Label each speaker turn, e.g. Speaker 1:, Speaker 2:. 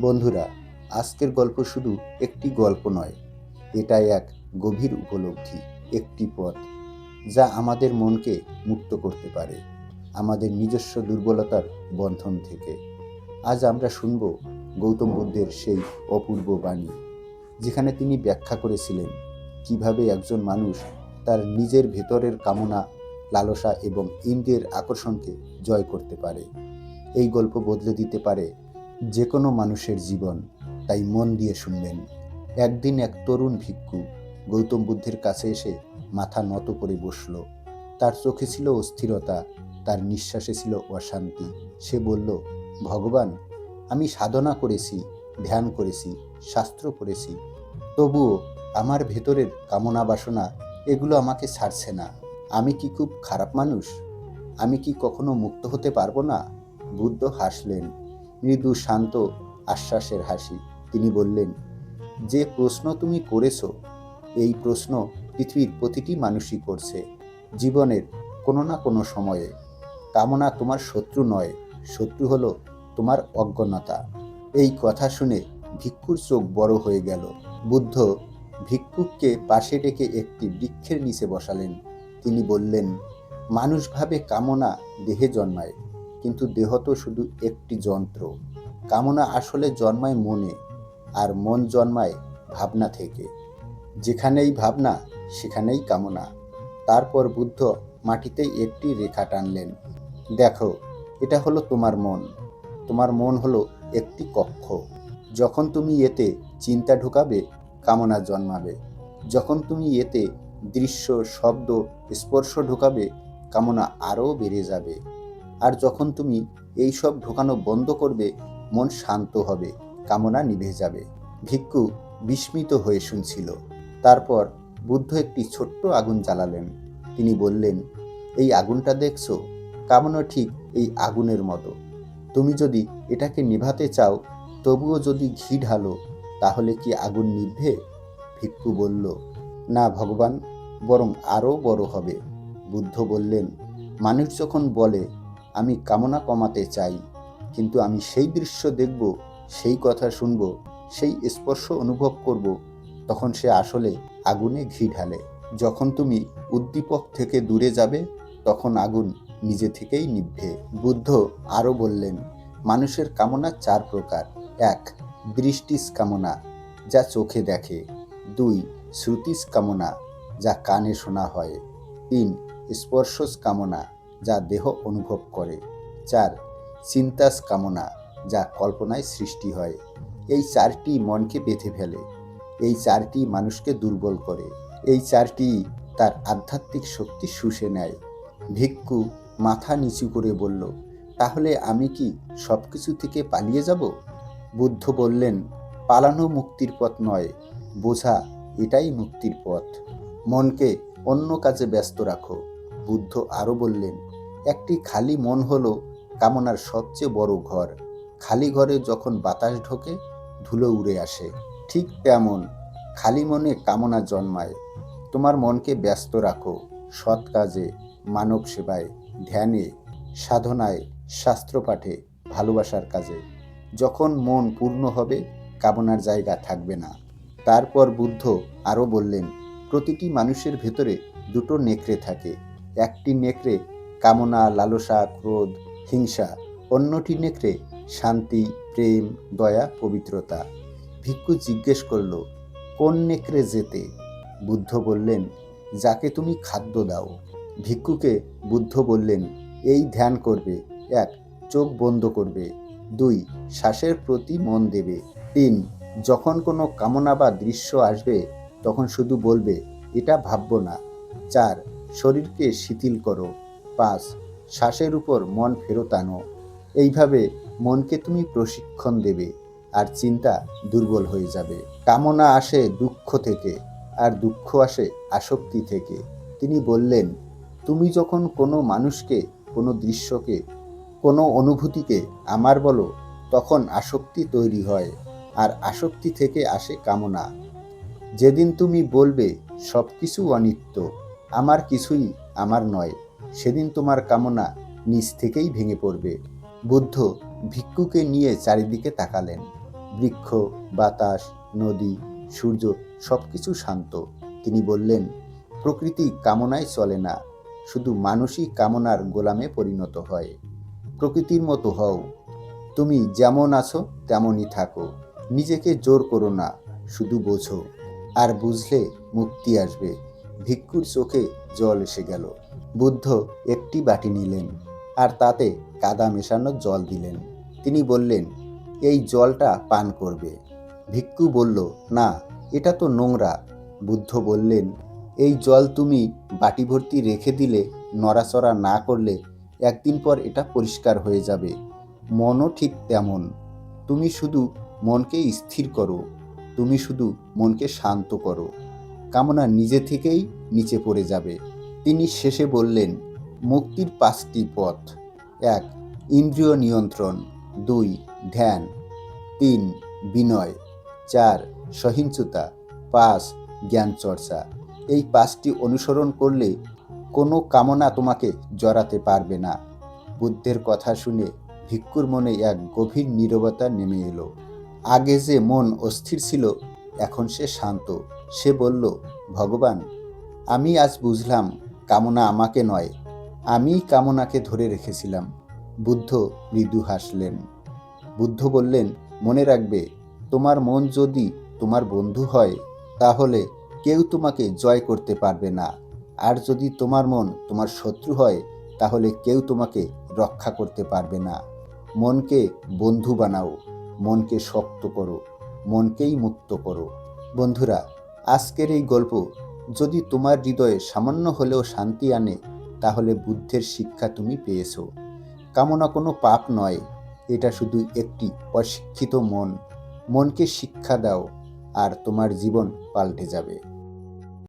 Speaker 1: বন্ধুরা, আজকের গল্প শুধু একটি গল্প নয় এটা এক গভীর উপলব্ধি, একটি পথ, যা আমাদের মনকে মুক্ত করতে পারে, আমাদের নিজস্ব দুর্বলতার বন্ধন থেকে। আজ আমরা শুনব গৌতম বুদ্ধের সেই অপূর্ব বাণী, যেখানে তিনি ব্যাখ্যা করেছিলেন কীভাবে একজন মানুষ তার নিজের ভেতরের কামনা, লালসা এবং ইন্দ্রিয়ের আকর্ষণকে জয় করতে পারে। এই গল্প বদলে দিতে পারে যে কোনো মানুষের জীবন, তাই মন দিয়ে শুনবেন। একদিন এক তরুণ ভিক্ষু গৌতম বুদ্ধের কাছে এসে মাথা নত করে বসল। তার চোখে ছিল অস্থিরতা, তার নিঃশ্বাসে ছিল অশান্তি। সে বলল, ভগবান, আমি সাধনা করেছি, ধ্যান করেছি, শাস্ত্র পড়েছি। তবুও আমার ভেতরের কামনা বাসনা এগুলো আমাকে ছাড়ছে না। আমি কি খুব খারাপ মানুষ? আমি কি কখনো মুক্ত হতে পারব না? বুদ্ধ হাসলেন। মৃদু শান্ত আশ্বাসের হাসি। তিনি বললেন, যে প্রশ্ন তুমি করেছ, এই প্রশ্ন পৃথিবীর প্রতিটি মানুষই করছে। জীবনের কোনো না কোনো সময়ে। কামনা তোমার শত্রু নয়, শত্রু হলো তোমার অজ্ঞতা এই কথা শুনে ভিক্ষুর চোখ বড় হয়ে গেল। বুদ্ধ ভিক্ষুককে পাশে ডেকে একটি বৃক্ষের নিচে বসালেন। তিনি বললেন মানুষভাবে কামনা দেহে জন্মায় কিন্তু দেহ তো শুধু একটি যন্ত্র। কামনা আসলে জন্মায় মনে, আর মন জন্মায় ভাবনা থেকে। যেখানেই ভাবনা, সেখানেই কামনা। তারপর বুদ্ধ মাটিতে একটি রেখা টানলেন। দেখো, এটা হলো তোমার মন। তোমার মন হলো একটি কক্ষ। যখন তুমি এতে চিন্তা ঢুকাবে, কামনা জন্মাবে। যখন তুমি এতে দৃশ্য, শব্দ, স্পর্শ ঢুকাবে, কামনা আরও বেড়ে যাবে। আর যখন তুমি এই সব ঢোকানো বন্ধ করবে, মন শান্ত হবে, কামনা নিভে যাবে। ভিক্ষু বিস্মিত হয়ে শুনছিল। তারপর বুদ্ধ একটি ছোট্ট আগুন জ্বালালেন। তিনি বললেন, এই আগুনটা দেখছ? কামনা ঠিক এই আগুনের মতো। তুমি যদি এটাকে নিভাতে চাও, তবুও যদি ঘি ঢালো, তাহলে কি আগুন নিভবে? ভিক্ষু বলল, না ভগবান, বরং আরও বড় হবে। বুদ্ধ বললেন, মানুষ যখন বলে আমি কামনা কমাতে চাই, কিন্তু আমি সেই দৃশ্য দেখব, সেই কথা শুনব, সেই স্পর্শ অনুভব করব, তখন সে আসলে আগুনে ঘি ঢালে। যখন তুমি উদ্দীপক থেকে দূরে যাবে, তখন আগুন নিজে থেকেই নিভবে বুদ্ধ আরও বললেন, মানুষের কামনা চার প্রকার। এক, দৃষ্টিস কামনা, যা চোখে দেখে। দুই, শ্রুতিস কামনা, যা কানে শোনা হয়। তিন, স্পর্শস কামনা যা দেহ অনুভব করে। চার, চিন্তাস কামনা যা কল্পনায় সৃষ্টি হয়। এই চারটি মনকে বেঁধে ফেলে। এই চারটি মানুষকে দুর্বল করে। এই চারটি তার আধ্যাত্মিক শক্তি শুষে নেয়। ভিক্ষু মাথা নিচু করে বলল, তাহলে আমি কি সব কিছু থেকে পালিয়ে যাব? বুদ্ধ বললেন, পালানো মুক্তির পথ নয়। বোঝা, এটাই মুক্তির পথ। মনকে অন্য কাজে ব্যস্ত রাখো। বুদ্ধ আরও বললেন একটি খালি মন হলো কামনার সবচেয়ে বড় ঘর। খালি ঘরে যখন বাতাস ঢোকে, ধুলো উড়ে আসে। ঠিক তেমন খালি মনে কামনা জন্মায়। তোমার মনকে ব্যস্ত রাখো, সৎ কাজে, মানব সেবায়, ধ্যানে, সাধনায় শাস্ত্র পাঠে ভালোবাসার কাজে। যখন মন পূর্ণ হবে, কামনার জায়গা থাকবে না। তারপর বুদ্ধ আরও বললেন, প্রতিটি মানুষের ভেতরে দুটো নেকড়ে থাকে। একটি নেকড়ে কামনা, লালসা, ক্রোধ, হিংসা, অন্যটি নেকড়ে, শান্তি, প্রেম, দয়া, পবিত্রতা। ভিক্ষু জিজ্ঞেস করল, কোন নেকড়ে যেতে? বুদ্ধ বললেন, যাকে তুমি খাদ্য দাও। ভিক্ষুকে বুদ্ধ বললেন, এই ধ্যান করবে। এক, চোখ বন্ধ করবে। দুই, শ্বাসের প্রতি মন দেবে। তিন, যখন কোনো কামনা বা দৃশ্য আসবে, তখন শুধু বলবে, এটা ভাবব না। চার, শরীরকে শিথিল করো। পাঁচ শ্বাসের উপর মন ফেরত আনো। এইভাবে মনকে তুমি প্রশিক্ষণ দেবে আর চিন্তা দুর্বল হয়ে যাবে। কামনা আসে দুঃখ থেকে আর দুঃখ আসে আসক্তি থেকে। তিনি বললেন, তুমি যখন কোনো মানুষকে, কোনো দৃশ্যকে, কোনো অনুভূতিকে আমার বলো, তখন আসক্তি তৈরি হয় আর আসক্তি থেকে আসে কামনা। যেদিন তুমি বলবে সব কিছু অনিত্য, আমার কিছুই আমার নয়। সেদিন তোমার কামনা নিজ থেকেই ভেঙে পড়বে। বুদ্ধ ভিক্ষুকে নিয়ে চারিদিকে তাকালেন। বৃক্ষ, বাতাস, নদী, সূর্য সব কিছু শান্ত। তিনি বললেন, প্রকৃতি কামনায় চলে না, শুধু মানুষই কামনার গোলামে পরিণত হয়। প্রকৃতির মতো হও। তুমি যেমন আছো, তেমনই থাকো। নিজেকে জোর করো না, শুধু বোঝো। আর বুঝলে মুক্তি আসবে। ভিক্ষুর চোখে জল এসে গেল। বুদ্ধ একটি বাটি নিলেন আর তাতে কাদা মেশানো জল দিলেন। তিনি বললেন, এই জলটা পান করবে। ভিক্ষু বলল, না, এটা তো নোংরা। বুদ্ধ বললেন, এই জল তুমি বাটি ভর্তি রেখে দিলে, নড়াচড়া না করলে একদিন পর এটা পরিষ্কার হয়ে যাবে। মনও ঠিক তেমন। তুমি শুধু মনকে স্থির করো। তুমি শুধু মনকে শান্ত করো। কামনা নিজে থেকেই নিচে পড়ে যাবে। তিনি শেষে বললেন, মুক্তির পাঁচটি পথ। এক, ইন্দ্রিয় নিয়ন্ত্রণ। দুই, ধ্যান। তিন, বিনয়। চার, সহিংসতা। পাঁচ জ্ঞান চর্চা এই পাঁচটি অনুসরণ করলে কোনো কামনা তোমাকে জড়াতে পারবে না। বুদ্ধের কথা শুনে ভিক্ষুর মনে এক গভীর নীরবতা নেমে এলো। আগে যে মন অস্থির ছিল এখন সে শান্ত। সে বলল, ভগবান, আমি আজ বুঝলাম কামনা আমাকে নয়। আমি কামনাকে ধরে রেখেছিলাম। বুদ্ধ মৃদু হাসলেন। বুদ্ধ বললেন, মনে রাখবে, তোমার মন যদি তোমার বন্ধু হয়, তাহলে কেউ তোমাকে জয় করতে পারবে না। আর যদি তোমার মন তোমার শত্রু হয়, তাহলে কেউ তোমাকে রক্ষা করতে পারবে না। মনকে বন্ধু বানাও, মনকে শক্ত করো। মনকেই মুক্ত করো। বন্ধুরা, আজকের এই গল্প যদি তোমার হৃদয়ে সামান্য হলেও শান্তি আনে, তাহলে বুদ্ধের শিক্ষা তুমি পেয়েছ। কামনা কোনো পাপ নয়, এটা শুধু একটি অশিক্ষিত মন। মনকে শিক্ষা দাও, আর তোমার জীবন পাল্টে যাবে।